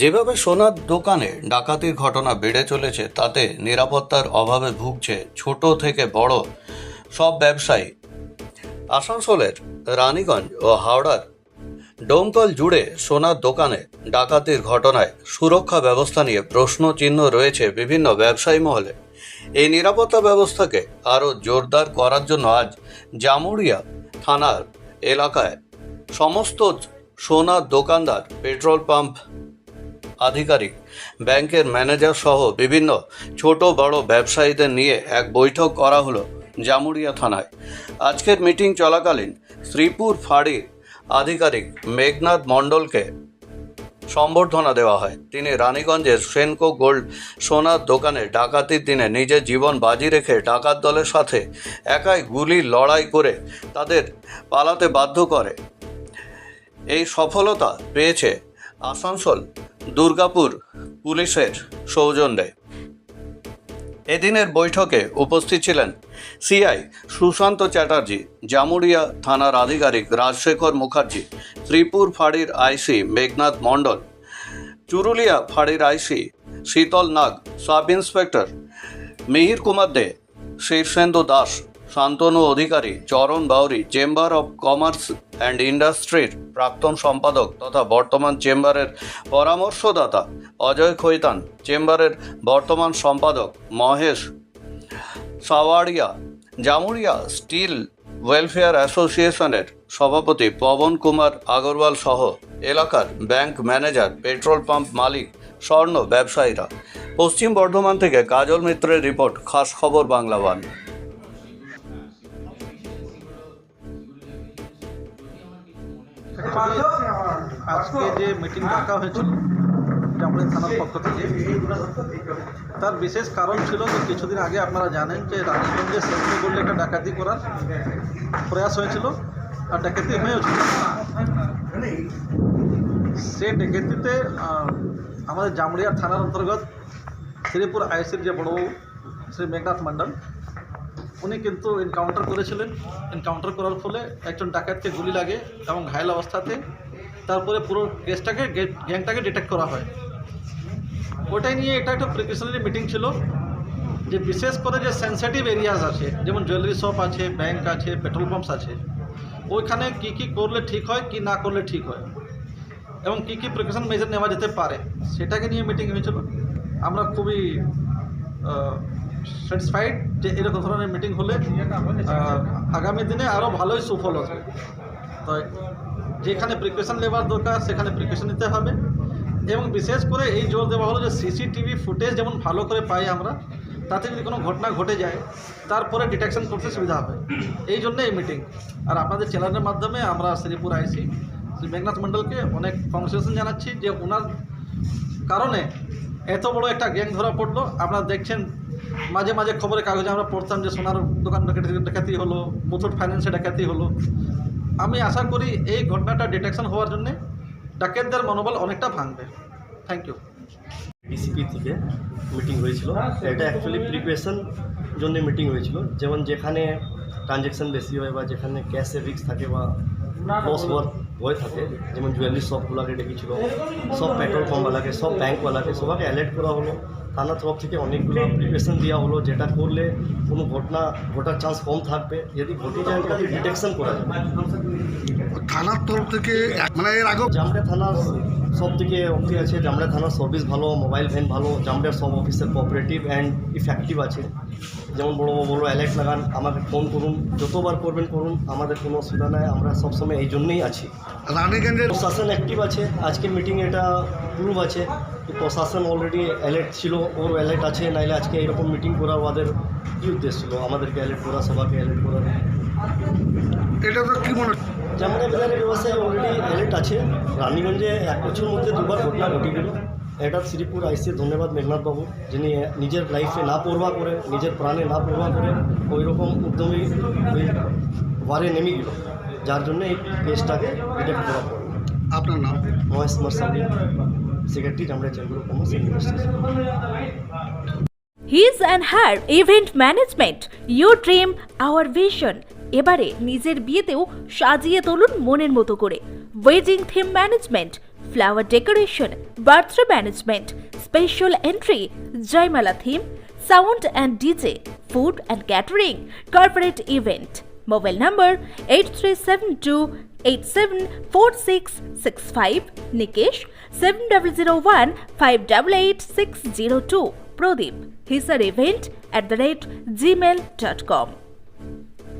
যেভাবে সোনার দোকানে ডাকাতির ঘটনা বেড়ে চলেছে, তাতে নিরাপত্তার অভাবে ভুগছে ছোট থেকে বড় সব ব্যবসায়ী। আসানসোলের রানীগঞ্জ ও হাওড়ার ডোমকল জুড়ে সোনার দোকানে ডাকাতির ঘটনায় সুরক্ষা ব্যবস্থা নিয়ে প্রশ্ন চিহ্ন রয়েছে বিভিন্ন ব্যবসায়ী মহলে। এই নিরাপত্তা ব্যবস্থাকে আরও জোরদার করার জন্য আজ জামুরিয়া থানার এলাকায় সমস্ত সোনার দোকানদার পেট্রোল পাম্প আধিকারিক, ব্যাংকের ম্যানেজার সহ বিভিন্ন ছোট বড় ব্যবসায়ীদের নিয়ে এক বৈঠক করা হলো জামুরিয়া থানায়। আজকের মিটিং চলাকালীন শ্রীপুর ফাঁড়ির আধিকারিক মেঘনাথ মণ্ডলকে সম্বর্ধনা দেওয়া হয়। তিনি রানীগঞ্জের সেনকো গোল্ড সোনার দোকানে ডাকাতির দিনে নিজের জীবন বাজি রেখে ডাকাত দলের সাথে একাই গুলি লড়াই করে তাদের পালাতে বাধ্য করে। এই সফলতা পেয়েছে আসানসোল, দুর্গাপুর পুলিশের সৌজন্যে। এদিনের বৈঠকে উপস্থিত ছিলেন সিআই সুশান্ত চ্যাটার্জি জামুরিয়া থানার আধিকারিক রাজশেখর মুখার্জি, ত্রিপুর ফাঁড়ির আইসি মেঘনাথ মণ্ডল, চুরুলিয়া ফাঁড়ির IC Shital Nag sub inspector Mihir Kumar De, Shirshendu Das Shantanu Adhikari, Charan Bauri, chamber of commerce and ইন্ডাস্ট্রির প্রাক্তন সম্পাদক তথা বর্তমান চেম্বারের পরামর্শদাতা অজয় খৈতান, চেম্বারের বর্তমান সম্পাদক মহেশ সাওয়াড়িয়া, জামুরিয়া স্টিল ওয়েলফেয়ার অ্যাসোসিয়েশনের সভাপতি পবন কুমার আগরওয়াল সহ এলাকার ব্যাংক ম্যানেজার, পেট্রোল পাম্প মালিক, স্বর্ণ ব্যবসায়ীরা। পশ্চিম বর্ধমান থেকে কাজল মিত্রের রিপোর্ট, খাস খবর বাংলা ওয়ান। আজকে যে মিটিং ডাকা হয়েছিল জামুড়ি থানার পক্ষ থেকে, তার বিশেষ কারণ ছিল যে কিছুদিন আগে আপনারা জানেন যে রানীগঞ্জে সেন্ট্রি গোল্ডে একটা ডাকাতি করার প্রয়াস হয়েছিল, আর ডাকাতি হয়েছিল সে ডাকাতিতে আমাদের জামুড়িয়া থানার অন্তর্গত শ্রীপুর আইসির যে বড়বাবু, শ্রী মেঘনাথ মণ্ডল উনি কিন্তু এনকাউন্টার করেছিলেন। এনকাউন্টার করার ফলে একজন ডাকাতকে গুলি লাগে এবং ঘায়ল অবস্থাতে তারপরে পুরো কেসটাকে গ্যাংটাকে ডিটেক্ট করা হয়। ওটাই নিয়ে এটা একটা প্রিকশনারি মিটিং ছিল, যে বিশেষ করে যে সেন্সিটিভ এরিয়াস আছে, যেমন জুয়েলারি শপ আছে ব্যাংক আছে পেট্রোল পাম্পস আছে, ওইখানে কি কি করলে ঠিক হয়, কি না করলে ঠিক হয়, এবং কি কি প্রিকশন মেজার নেওয়া যেতে পারে, সেটাকে নিয়ে মিটিং হয়েছিল। আমরা খুবই স্যাটিসফাইড যে এরকম ধরনের মিটিং হলে আগামী দিনে আরও ভালোই সুফল হবে। তো যেখানে প্রিকশন নেওয়ার দরকার, সেখানে প্রিকশন নিতে হবে। এবং বিশেষ করে এই জোর দেওয়া হলো যে সিসিটিভি ফুটেজ যেমন ভালো করে পাই আমরা, তাতে যদি কোনো ঘটনা ঘটে যায়, তারপরে ডিটেকশন করতে সুবিধা হবে। এই জন্য এই মিটিং আর আপনাদের চ্যানেলের মাধ্যমে আমরা শ্রীপুর আইসি, শ্রী মেঘনাথ মণ্ডলকে অনেক কংগ্রেচুলেশন জানাচ্ছি যে ওনার কারণে এত বড় একটা গ্যাং ধরা পড়ল। আপনারা দেখছেন মাঝে মাঝে খবরের কাগজে আমরা পড়তাম যে সোনার দোকান ডাকাতি- হলো, মুথুট ফাইন্যান্সে ডাকাতি হলো। আমি আশা করি এই ঘটনাটা ডিটেকশন হওয়ার জন্যে ডাকাতদের মনোবল অনেকটা ভাঙবে। থ্যাংক ইউ ডিসিপি থেকে মিটিং হয়েছিল। এটা অ্যাকচুয়ালি প্রিপারেশন জন্য মিটিং হয়েছিল। যেমন যেখানে ট্রানজ্যাকশন বেশি হয় বা যেখানে ক্যাশের রিস্ক থাকে বা লস হওয়ার ভয় থাকে, যেমন জুয়েলারি শপগুলোকে ডেকেছিল, সব পেট্রোল পাম্পওয়ালাকে সব ব্যাঙ্কওয়ালাকে সবাইকে অ্যালার্ট করা হলো। থানার তরফ থেকে অনেকগুলো প্রিপারেশন দেওয়া হলো যেটা করলে কোনো ঘটনা ঘটার চান্স কম থাকবে। যদি ঘটে যায় তাহলে ডিটেকশন করা যাবে। থানার তরফ থেকে মানে এর আগে জামড়া থানার সব থেকে অফি আছে জামড়া থানার সার্ভিস ভালো মোবাইল ভ্যান ভালো জামড়ার সব অফিসের কোঅপারেটিভ অ্যান্ড ইফেক্টিভ আছে। যেমন বড় বড় অ্যালার্ট লাগান আমাকে ফোন করুন যতবার করবেন করুন আমাদের কোনো অসুবিধা নাই আমরা সবসময় এই জন্যই আছি। রানীগঞ্জের প্রশাসন অ্যাক্টিভ আছে আজকের মিটিংয়ে এটা প্রুভ আছে। প্রশাসন অলরেডি অ্যালার্ট ছিল ওর অ্যালার্ট আছে নাইলে আজকে এরকম মিটিং করা ওদের কী উদ্দেশ্য ছিল? আমাদেরকে অ্যালার্ট করা সবাইকে অ্যালার্ট করা। এটা তো কি মনে জামুনা বাজারের ব্যবসায় অলরেডি আছে। রানীগঞ্জে এক বছরের মধ্যে দুবার ঘটনা ঘটে গেল। এটা শ্রীপুর আইসি ধন্যবাদ মেঘনাথ বাবু যিনি নিজের লাইফে না পরোয়া করে নিজের প্রাণে না পরোয়া করে ওই রকম উদ্যমী ওই ওয়ারে নেমে গেল। যার জন্য এই কেসটাকে ডিটেক্ট করা পড়ল আপনার নাম? মহেশ মার্সালি secretary Jamra chamber of commerce university his and her event management your dream our vision এবারে নিজের বিয়েতেও সাজিয়ে তুলুন মনের মতো করে। Wedding theme management flower decoration বার্থরা management special entry Jaimala theme sound and DJ food and catering corporate event mobile number eight three seven two eight seven four six six five নিকেশ seven double zero one five double eight six zero to Pradip Hisar event at the rate Gmail dot com